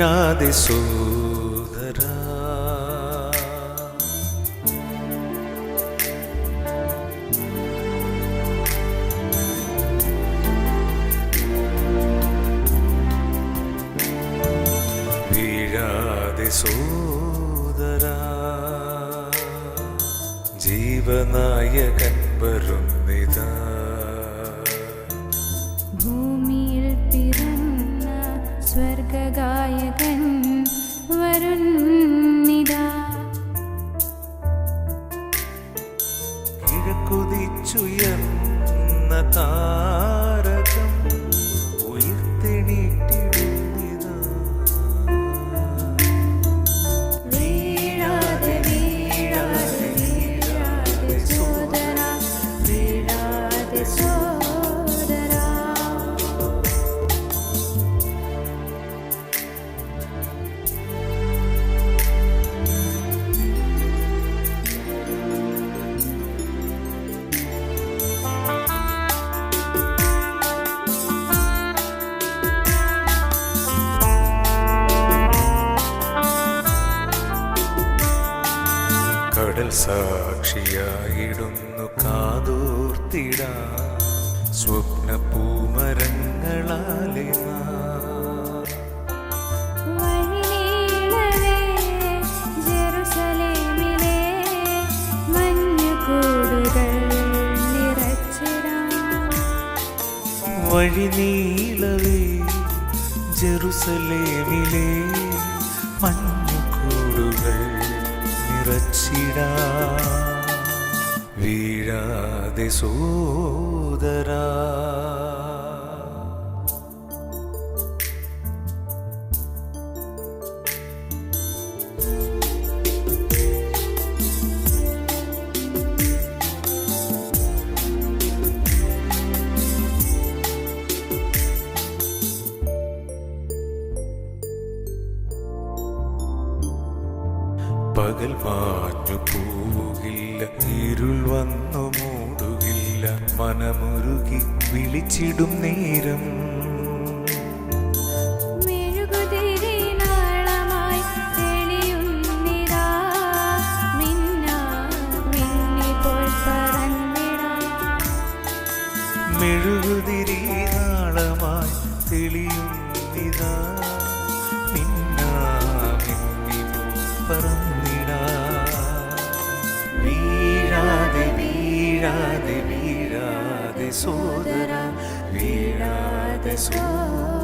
വീഴാതെ സോദര. വീഴാതെ സോദര. ജീവനായകൻ വരുന്നിതാ സ്വർഗഗായകൻ വരുന്നിതാ കിഴക്കുതിച്ചുയർന്ന താരകം കടൽ സാക്ഷിയായിടുന്നു കാതൂർത്തിട. സ്വപ്ന പൂമരങ്ങളാലെ വഴിനീളവേ ജെറുസലേമിലേ മഞ്ഞുകൂടുകൾ നിറച്ചിടാ വീഴാതെ സോദരാ പകൽ മാഞ്ഞു പോകില്ല ഇരുൾ വന്നു മൂടുകില്ല മനമുരുകി വിളിച്ചിടും നേരം. മെഴുകുതിരി നാളമായി തെളിയുന്നിതാ. മിന്നാ വീഴാതെ വീഴാതെ സോദര വീഴാതെ സോദര